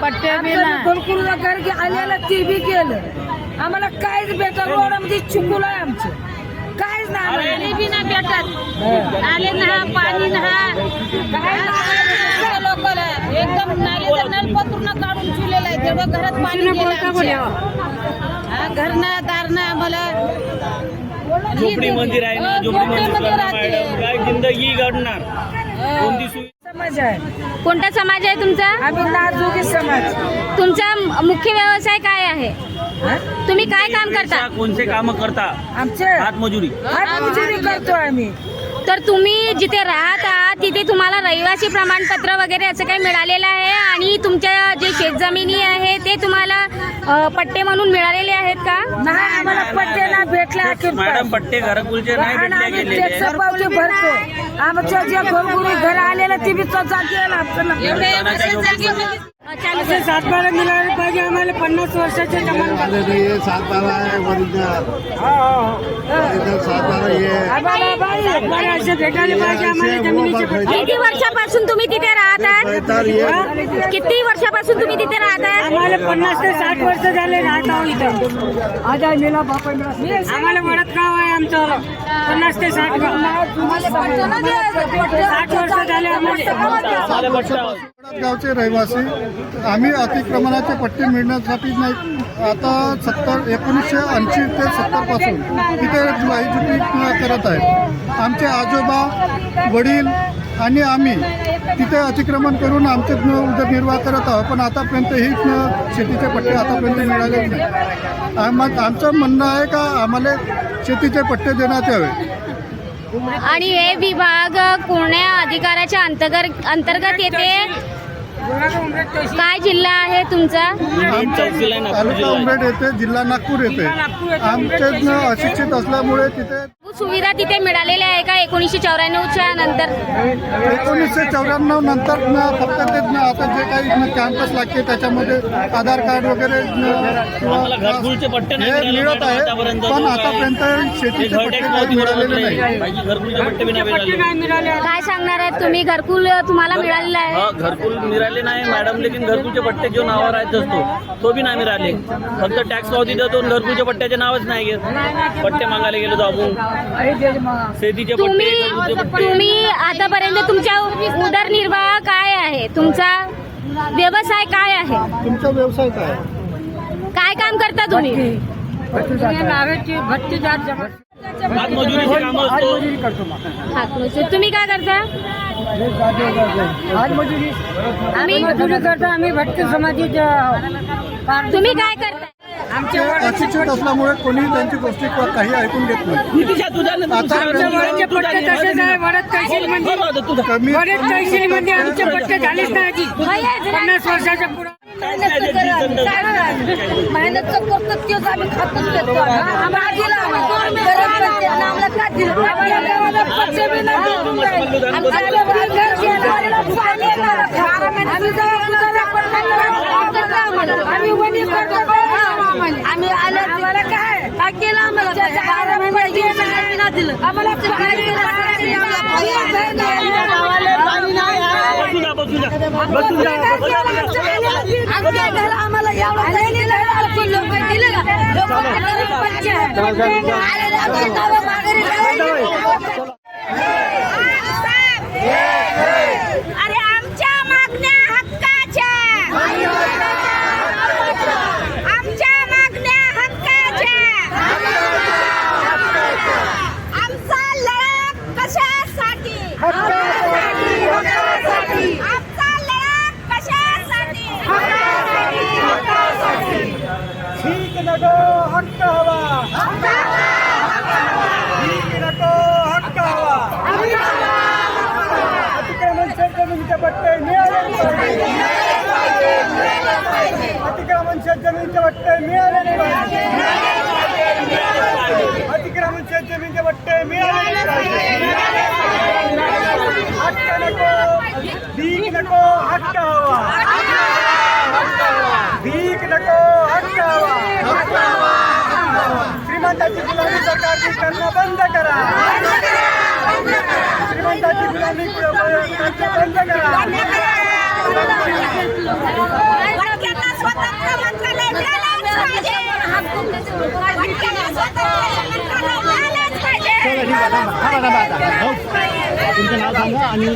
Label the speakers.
Speaker 1: पट्टे बी नाही.
Speaker 2: ते बी केलं. आम्हाला काहीच भेटत रोडामध्ये चुकूल आहे आमचं. काहीच नाही आम्हाला.
Speaker 1: पाणी बी नाही भेटत. नाले ना पाणी ना. लोकल. एकदम नाले नल पूर्ण काढून ठेवलेलं आहे. तेवढं घरात पाणी गेलं आमच्या. हा, घर ना दार ना आम्हाला.
Speaker 3: झोपडी मंदिर आहे ना झोपडी मंदिर
Speaker 1: राहते.
Speaker 3: काय जिंदगी घडणार? कोणती सुविधा
Speaker 2: समाज आहे.
Speaker 4: कोणता समाज आहे तुमचा?
Speaker 2: आम्ही समाज.
Speaker 4: तुमचा म- मुख्य व्यवसाय काय आहे?
Speaker 2: हा?
Speaker 4: तुम्ही काय काम करता?
Speaker 3: कोणते काम करता?
Speaker 2: आमचे?
Speaker 3: हातमजुरी.
Speaker 2: हातमजुरी करतो आम्ही.
Speaker 4: तर तुम्ही जिथे राहत आहात तिथे तुम्हाला रहिवासी प्रमाणपत्र वगैरे असं काही मिळालेलं आहे? आणि तुमच्या जे शेतजमिनी आहे ते तुम्हाला अ, पट्टे म्हणून मिळालेले आहेत का?
Speaker 2: नाही आम्हाला पट्टे ना भेटले अखेर
Speaker 3: मॅडम पट्टे घरकुलचे नाही
Speaker 2: आणि
Speaker 3: भेटले
Speaker 2: आम्ही
Speaker 3: गेलेले
Speaker 2: टॅक्स पावती भरतो आमच्या घरगुरी घर आलेलं ते बी तो
Speaker 1: असे.
Speaker 2: सातबारा मिळाले पाहिजे आम्हाला. पन्नास वर्षाचे
Speaker 5: हे सातबारा आहे सातबारा हे
Speaker 2: आम्हाला बाई आम्हाला असे भेटायला पाहिजे आम्हाला जमिनीचे पट्टे.
Speaker 4: किती वर्षापासून तुम्ही तिथे राहत आहात
Speaker 5: पैतार हे.
Speaker 4: किती वर्षापासून तुम्ही तिथे राहत आहात
Speaker 2: आम्हाला पन्नास ते साठ वर्ष झाले राहत आहोत इथं. आज आहे मेला बापा आम्हाला वडत गाव आहे आमचं. पन्नास ते साठ साठ वर्ष झाले. आम्हाला.
Speaker 5: गावचे रहिवासी आम्ही अतिक्रमणाचे पट्टे मिळण्यासाठी नाही आता सत्तर एकोणीसशे ऐंशी ते सत्तरपासून तिथे वाईजुटी करत आहे. आमचे आजोबा वडील आणि आम्ही तिथे अतिक्रमण करून आमचे उदरनिर्वाह करत आहोत पण आतापर्यंत ही शेतीचे पट्टे आतापर्यंत मिळाले नाही. आम्हा आमचं म्हणणं आहे का आम्हाला शेतीचे पट्टे देण्यात यावे?
Speaker 4: आणि हे विभाग कोण्या अधिकाराच्या अंतर्गत अंतर्गत येते? काय जिल्हा आहे तुमचा?
Speaker 5: तालुका. उमरेड येथे जिल्हा नागपूर येथे. आमचे न अशिक्षित असल्यामुळे तिथे
Speaker 4: सुविधा तिथे मिळालेल्या आहे का? एकोणीसशे चौऱ्याण्णवच्या नंतर?
Speaker 5: एकोणीसशे चौऱ्याण्णव नंतर न फक्त ते न आता जे काही कॅम्पस लागते त्याच्यामध्ये आधार कार्ड वगैरे न हे मिळत आहे. पण आतापर्यंत शेतीचे
Speaker 3: घर
Speaker 5: पट्टे काही मिळालेले नाही.
Speaker 3: नाही. बाकी घरकुलचे पट्टे बी नाही मिळाले.
Speaker 4: काय सांगणार आहेत तुम्ही? घरकुल तुम्हाला मिळालेलं आहे?
Speaker 3: हा घरकुल मिळाले नाही. मॅडम लेकिन घरकुलचे पट्टे जो नावावर आहेत असतो तो. बी नाही मिळाले. फक्त टॅक्स पावती देतो आणि घरकुलच्या पट्ट्याचे नावच नाही घेत. पट्टे मागायला गेलो तर आपण
Speaker 4: तुम्ही तुम्ही आतापर्यंत तुमच्या उदरनिर्वाह काय आहे? तुमचा व्यवसाय काय आहे?
Speaker 5: तुमचा व्यवसाय काय?
Speaker 4: काय काम करता तुम्ही. तुम्ही काय करता? आम्ही
Speaker 2: मजुरी करतो आम्ही भटके समाजाचे
Speaker 4: तुम्ही काय करता?
Speaker 5: अशिक्षित असल्यामुळे कोणी त्यांची गोष्टी किंवा काही ऐकून घेत नाही
Speaker 2: आमचे पट्टे झालेच नाही की पन्नास वर्षाच्या पुढे
Speaker 1: मेहनत करतो तेच आम्ही खातच आम्हाला का दिलं गुजारा करतो. आम्ही आम्हाला. आलं आम्हाला काय काय केलं आम्हाला घराला पाहिजे नाही, नाही दिलं आम्हाला काय केलं? गावाला पाणी नाही आहे.
Speaker 3: बसून जा, बसून जा. बसून जा, बसून जा.
Speaker 1: आमच्या घराला आम्हाला एवढं नाही दिलं. आपण लोकं दिलं का? लोकं दिलं पंचायत. आलेले आमच्या गावा माघारी गेले.
Speaker 4: अरे आमच्या मागण्या हक्काच्या आमच्या मागण्या हक्काच्या आमचा लढा कशासाठी आमचा लढा कशासाठी
Speaker 5: ठीक नको हक्क हवा ठीक नको हक्क हवा अतिक्रमण जमिनीचे पट्टे? मिळाले अतिक्रमण जमिनीचे पट्टे? मिळाले श्रीमंताची गुलामी सरकारने करणं बंद करा. श्रीमंताची गुलामी बंद करा.
Speaker 6: आणि